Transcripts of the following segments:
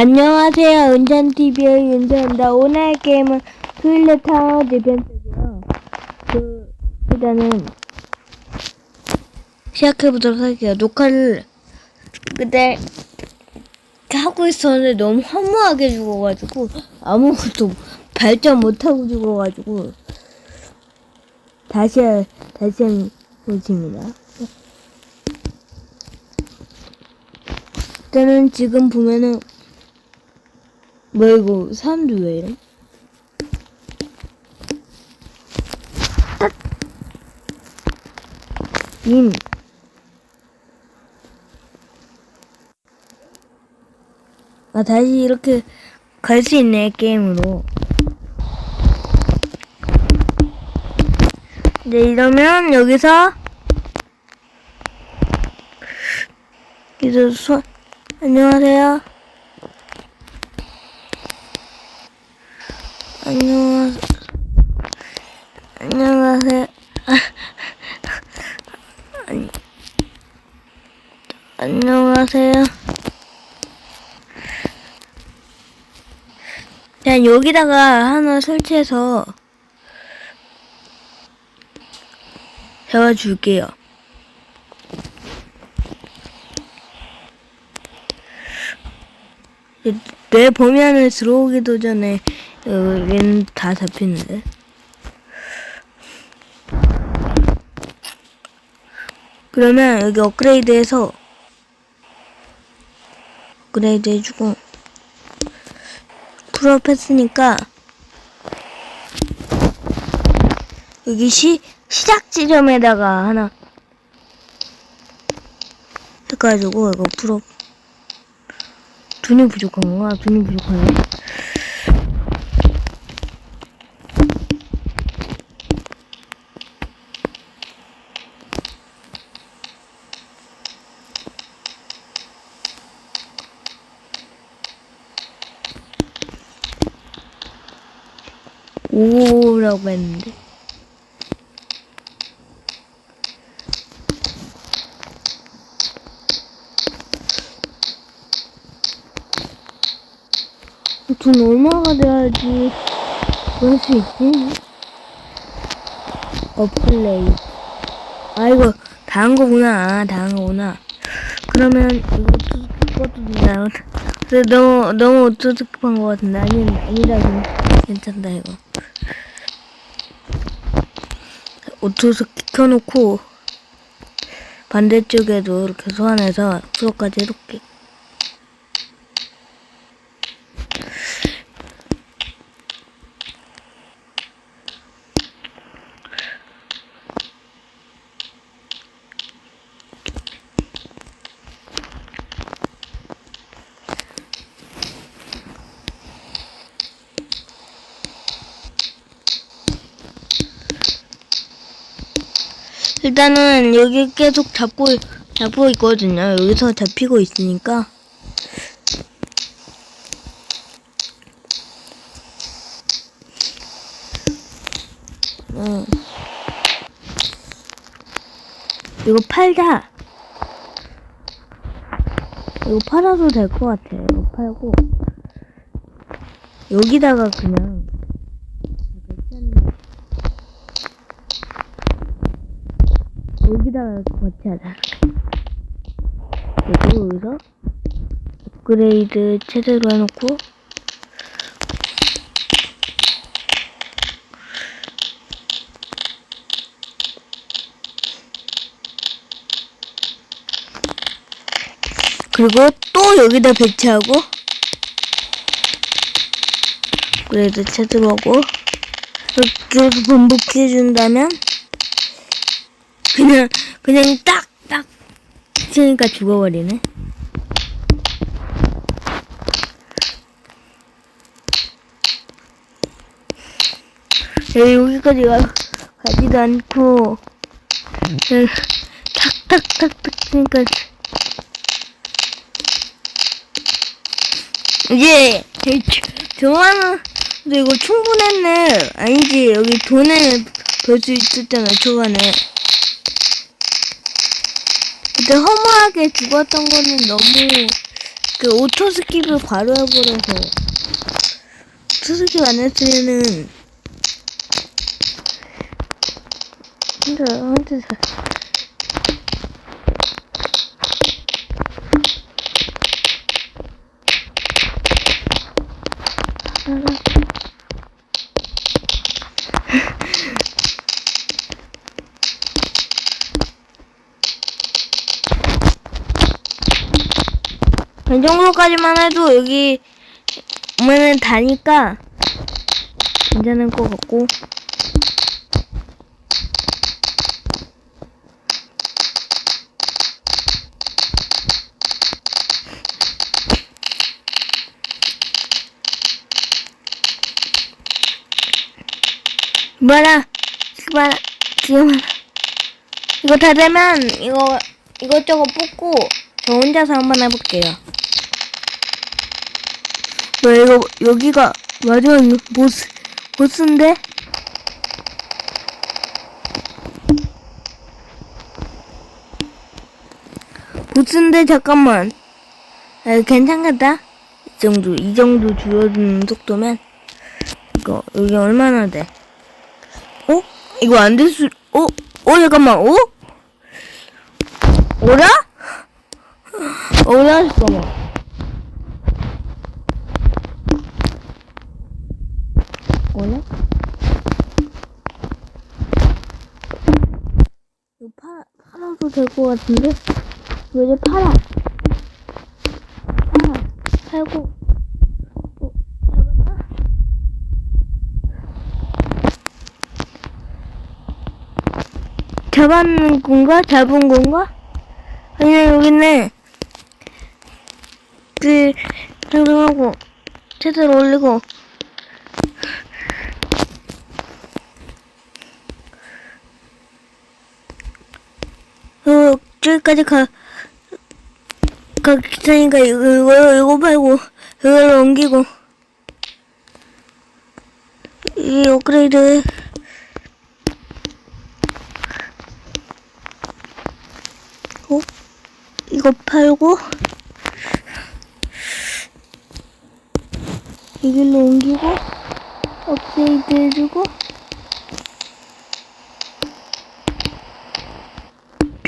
안녕하세요. 은찬TV의 윤서입니다. 오늘 할 게임은 트윌렛 타워 디펜스고요. 그, 일단은, 시작해보도록 할게요. 녹화를, 그때, 하고 있었는데 너무 허무하게 죽어가지고, 아무것도 발전 못하고 죽어가지고, 다시, 할- 다시 한 것입니다. 일단은 지금 보면은, 뭐 이거 사람들 왜 이래? 임. 아 다시 이렇게 갈 수 있네 게임으로. 네 이러면 여기서 이제 소 안녕하세요. 안녕하세요. 안녕하세요. 안녕하세요. 그냥 여기다가 하나 설치해서 세워줄게요. 내 범위 안에 들어오기도 전에 여기는 다 잡히는데. 그러면 여기 업그레이드해서 업그레이드 해주고 풀업 했으니까 여기 시, 시작 지점에다가 하나 해가지고 이거 풀업 돈이 부족한 건가? 돈이 부족하네. 오라고 했는데. 돈 얼마가 돼야지 그럴 수 있지? 어플레이. 아, 이거 다한 거구나. 다한 거구나. 그러면 이것도, 이것도 된다. 너무, 너무 오토스킵한 거 같은데. 아니, 아니다. 괜찮다, 이거. 오토스킵 켜놓고, 반대쪽에도 이렇게 소환해서 수업까지 해놓게. 일단은 여기 계속 잡고 잡고 있거든요. 여기서 잡히고 있으니까. 어. 이거 팔자. 이거 팔아도 될 것 같아. 이거 팔고 여기다가 그냥 여기다가 하자. 그리고 여기서 업그레이드 최대로 해놓고 그리고 또 여기다 배치하고 업그레이드 최대로 하고 이렇게 반복해준다면 그냥 그냥 딱딱 치니까 죽어버리네. 네, 여기까지 가, 가지도 않고 네, 탁탁탁탁 치니까 이제 근데 이거 충분했네. 아니지 여기 돈에 벌수 있었잖아 초반에. 그때 허무하게 죽었던 거는 너무 그 오토 스킵을 바로 해버려서 오토 스킵 안 했으면은 혼자 혼자 사- 이 정도까지만 해도 여기 오면은 다니까 괜찮을 것 같고. 뭐라? 지금 지금 이거 다 되면 이거 이것저것 뽑고 저 혼자서 한번 해볼게요. 뭐 이거 여기가 마지막 보스 보스인데? 보스인데 잠깐만. 아, 괜찮겠다. 이 정도 이 정도 줄어드는 속도면 이거 여기 얼마나 돼? 어? 이거 안 될 수? 어? 어 잠깐만. 어? 오라? 오라 잠깐만. 뭐냐? 이거 팔, 팔아도 될 것 같은데? 이거 이제 팔아. 팔아. 팔고. 어, 잡았나? 잡았는 건가? 잡은 건가? 아니야, 여기는, 그, 생성하고, 채들 올리고, 어, 저기까지 가, 가, 기타니까 이거, 이거, 이거 팔고, 이걸 옮기고, 이 업그레이드, 어? 이거 팔고, 이 길로 옮기고, 업그레이드 해주고,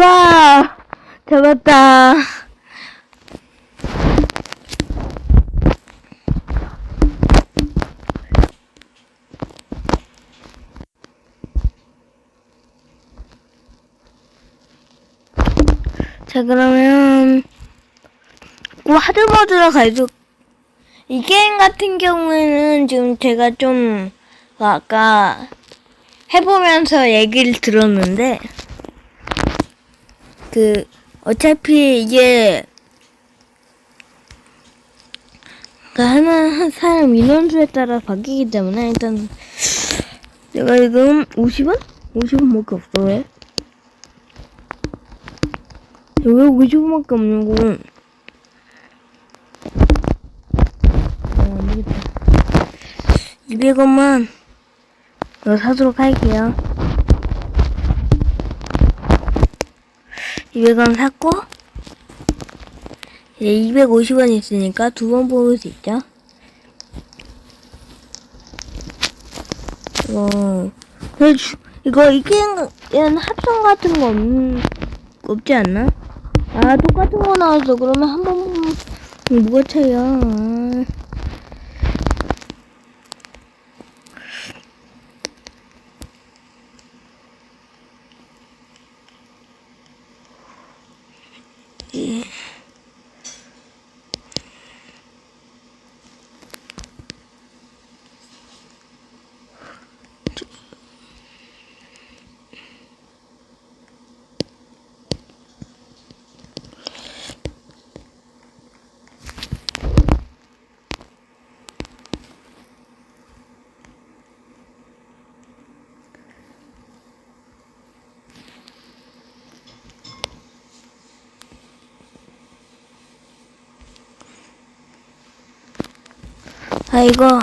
야! 잡았다. 자, 그러면, 뭐, 하드모드로 가죠. 이 게임 같은 경우에는 지금 제가 좀, 아까 해보면서 얘기를 들었는데, 그 어차피 이게 그 하나 한 사람 인원수에 따라 바뀌기 때문에 일단 내가 지금 50원? 50원밖에 없어 왜? 왜 50원밖에 없는 거? 어, 안 되겠다. 200원만 이거 사도록 할게요. 200원 샀고 이제 250원 있으니까 두 번 뽑을 수 있죠. 근데 주- 이거 이 게임 합성 같은 거 없, 없지 않나? 아 똑같은 거 나왔어. 그러면 한 번 뭐가 차이야? 아. 이거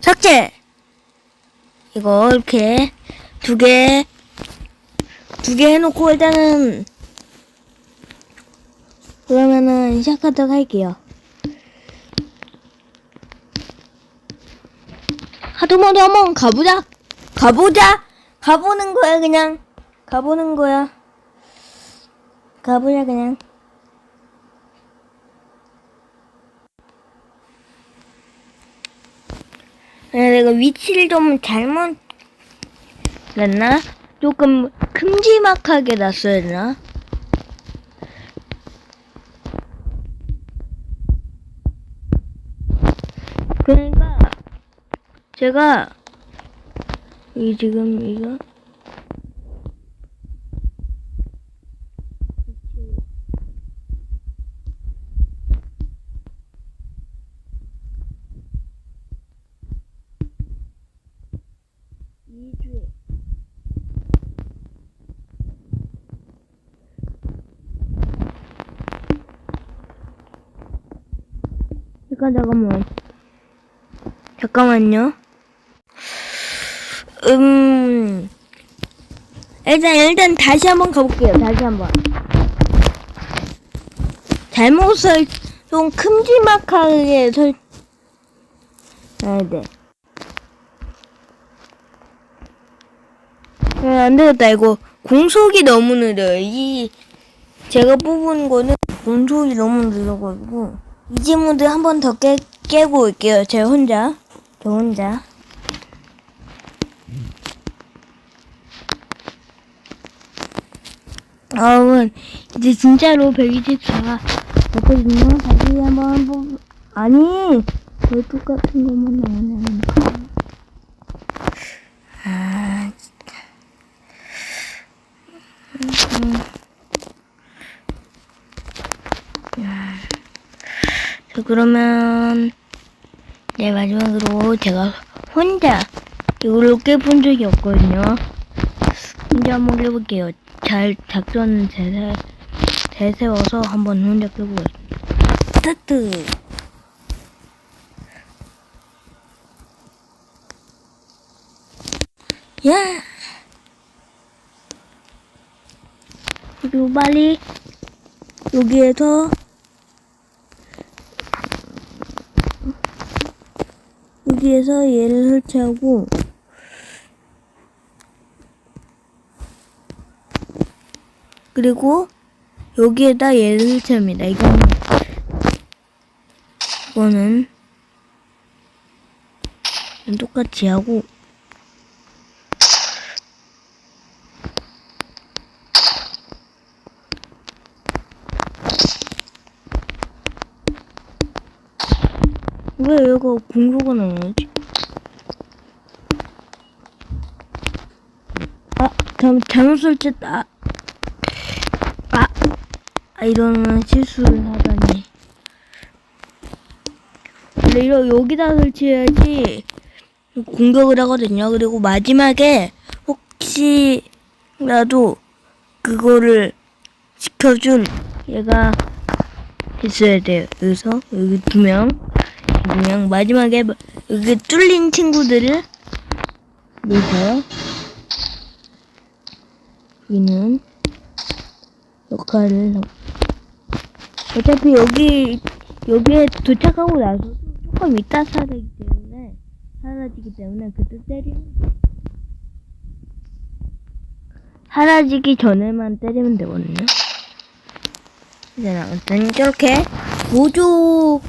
삭제 이거 이렇게 두 개 두 개 해놓고 일단은 그러면은 시작하도록 할게요. 하드모드 한번 가보자. 가보자. 가보는 거야 그냥. 가보는 거야. 가보자 그냥. 내가 위치를 좀 잘못 놨나? 조금 큼지막하게 놨어야 되나? 그러니까 제가 이 지금 이거 이주에 잠깐 잠깐만 잠깐만요. 음 일단 일단 다시 한번 가볼게요. 다시 한번 잘못을 좀 큼지막하게 설. 아 네. 아, 안 되겠다 이거 공속이 너무 느려요. 이 제가 뽑은 거는 공속이 너무 느려가지고 이지 모드 한 번더깨 깨고 올게요. 제 혼자 저 혼자. 여러분 이제 진짜로 124가 됐거든요. 다시 한번 뽑 아니 왜 똑같은 것만 나오냐는 아 진짜 음. 야. 자 그러면 네 마지막으로 제가 혼자 이걸로 깨본 적이 없거든요. 혼자 한번 해볼게요. 잘 작전 대세 대세워서 한번 혼자 깨보고 스타트. 야. 그리고 빨리 여기에서 여기에서 얘를 설치하고 그리고 여기에다 얘를 설치합니다. 이거는 이거는 똑같이 하고 왜 이거 공로가 나오지? 아, 잘못, 잘못 설치했다. 아, 아, 이러면 실수를 하다니. 원래 이거 여기다 설치해야지 공격을 하거든요. 그리고 마지막에 혹시라도 그거를 지켜줄 얘가 있어야 돼요. 여기서 여기 두 명. 그냥 마지막에 여기 뚫린 친구들을 여기서 여기는 역할을 어차피 여기 여기에 도착하고 나서 조금 이따 사라지기 때문에 사라지기 때문에 그때 때리면 사라지기 전에만 때리면 되거든요. 이제 아무튼 이렇게 보조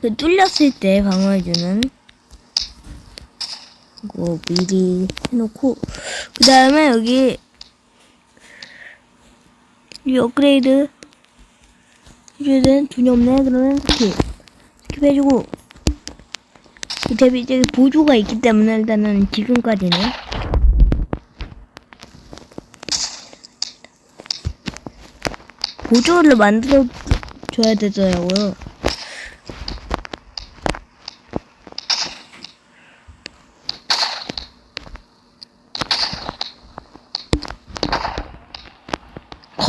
그 뚫렸을 때 방어해주는 이거 미리 해놓고 그 다음에 여기 이 업그레이드 해줘야 되는 돈이 없네 그러면 스킵 스킵 해주고 어차피 이제 보조가 있기 때문에 일단은 지금까지는 보조를 만들어 줘야 되더라고요.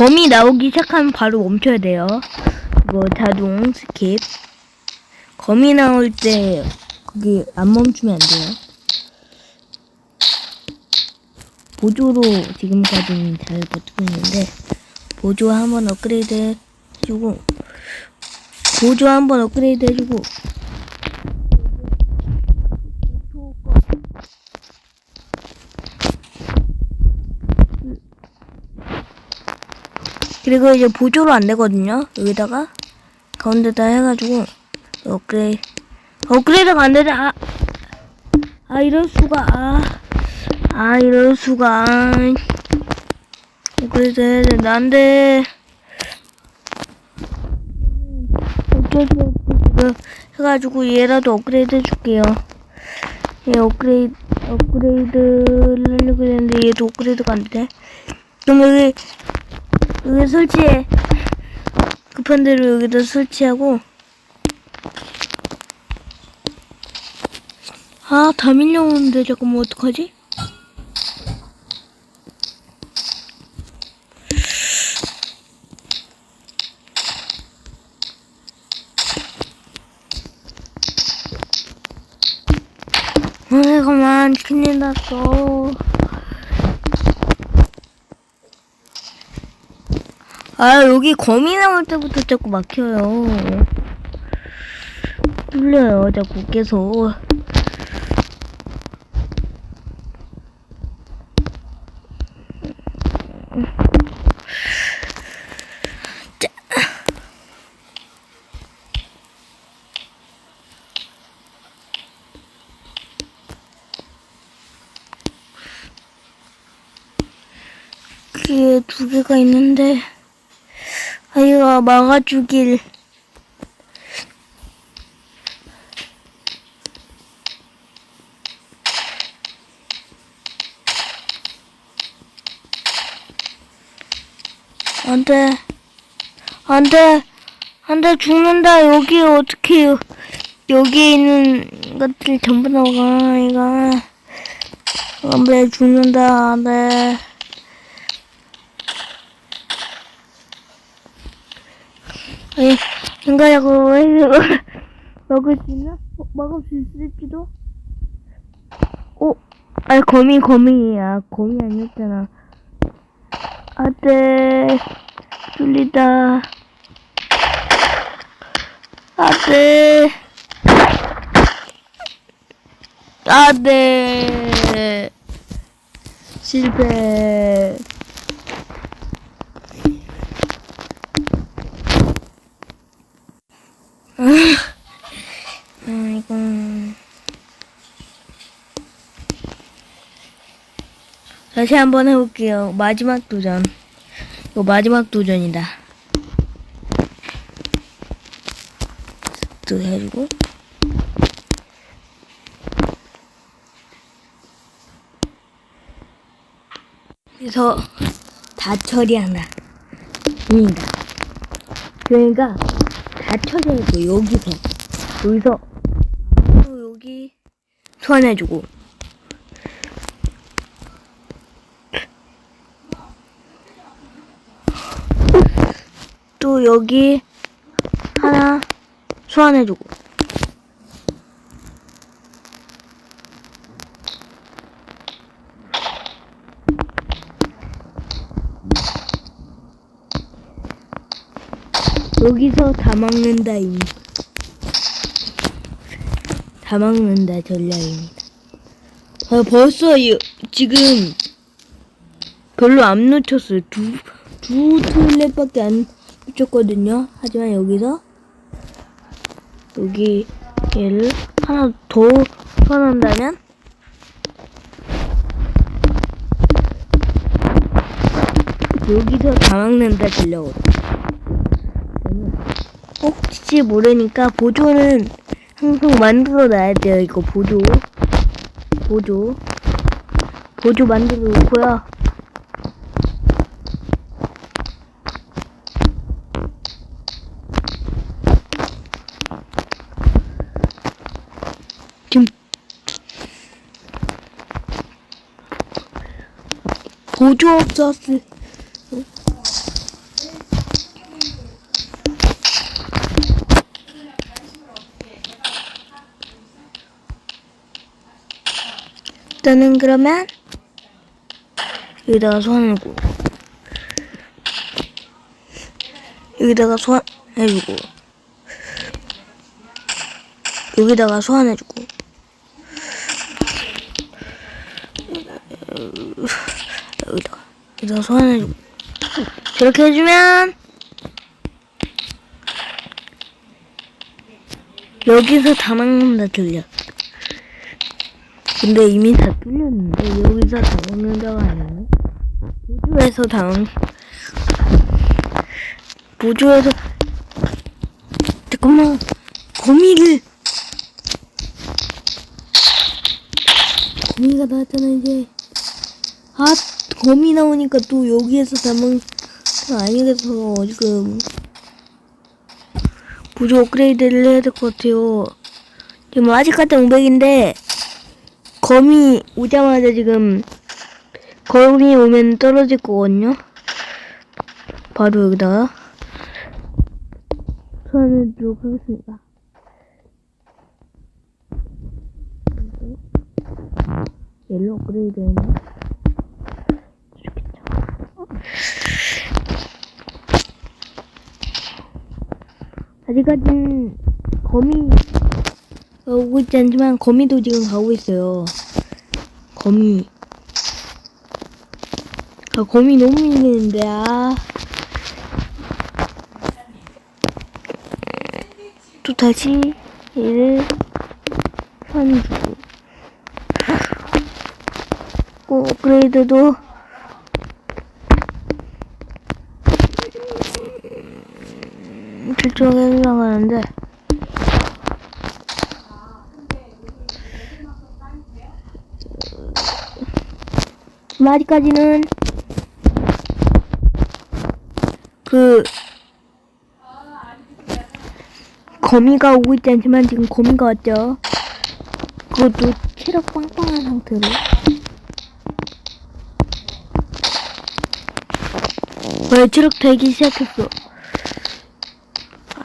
검이 나오기 시작하면 바로 멈춰야 돼요. 이거 자동 스킵. 검이 나올 때 거기 안 멈추면 안 돼요. 보조로 지금까지는 잘 버티고 있는데 보조 한번 업그레이드 해주고 보조 한번 업그레이드 해주고 그리고 이제 보조로 안 되거든요. 여기다가 가운데다 해가지고 업그레이드 업그레이드가 안 되네. 아, 아 이럴 수가 아, 아 이럴 수가 아, 업그레이드 해야 되는데 안 돼. 어쩔 수 지금 해가지고 얘라도 업그레이드 해줄게요. 얘 업그레이드 업그레이드를 하려고 했는데 얘도 업그레이드가 안 돼. 그럼 여기 여기 설치해. 급한 대로 여기다 설치하고. 아, 다 밀려오는데 잠깐만 어떡하지? 아, 잠깐만, 큰일 났어. 아, 여기 거미 나올 때부터 자꾸 막혀요. 뚫려요, 자꾸 계속. 두 개가 있는데. 아이가 막아주길. 안 돼. 안 돼. 안 돼, 죽는다. 여기 어떻게, 요 여기 있는 것들 전부 나가, 이거. 안 돼, 죽는다. 안 돼. 에, 인가라고 해서 먹을 수 있나? 어, 먹을 수 있을지도? 어? 아니, 거미, 거미야. 거미 아니었잖아. 안 돼. 안 돼. 실패. 아, 이건. 다시 한번 해볼게요. 마지막 도전. 이거 마지막 도전이다. 또 해주고. 그래서 다 처리하나. 입니다. 그러니까 다 처리해줘 여기서 여기서 또 여기 소환해주고 또 여기 하나 소환해주고 여기서 다 막는다 이. 다 막는다 전략입니다. 아 벌써 이, 지금 별로 안 놓쳤어요. 두, 두 틀렛밖에 안 놓쳤거든요. 하지만 여기서 여기 얘를 하나 더 소환한다면 여기서 다 막는다 전략으로. 혹시 모르니까 보조는 항상 만들어 놔야 돼요. 이거 보조. 보조. 보조 만들어 놓고요. 지금 보조 없었을 일단은 그러면 여기다가 소환해주고 여기다가 소환해주고 여기다가 소환해주고 여기다가 여기다가 소환해주고 저렇게 해주면 여기서 다 막는다 들려. 근데 이미 다 뚫렸는데 여기서 다 막는다가 아니네. 보조에서 다 막... 보조에서 잠깐만 거미를. 거미가 나왔잖아 이제. 아 거미 나오니까 또 여기에서 담은 아니겠어. 지금 보조 업그레이드를 해야 될 것 같아요. 지금 아직까지 500인데 거미 오자마자 지금 거미 오면 떨어질 거거든요. 바로 여기다가 소환해주도록 하겠습니다. 옐로 업그레이드 했네 아직까진 거미 오고 있지 않지만 거미도 지금 가고 있어요. 거미. 아, 거미 너무 밀리는데, 아. 또 다시 얘를 선 주고. 꼭 업그레이드도 결정하 게 올라가는데. 아직까지는 그 거미가 오고 있지 않지만 지금 거미가 왔죠. 그것도 체력 빵빵한 상태로. 왜 체력 되기 시작했어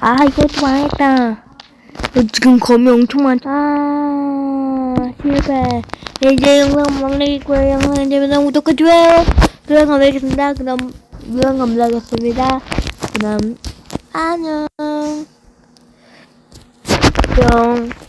아 이것도 망했다. 어, 지금 거미 엄청 많다 아 실패. 이제 영상 마무리고요. 영상 재밌으면 구독과 좋아요. 그럼 감사하겠습니다. 그럼 그럼 감사하겠습니다. 그럼 안녕. 뿅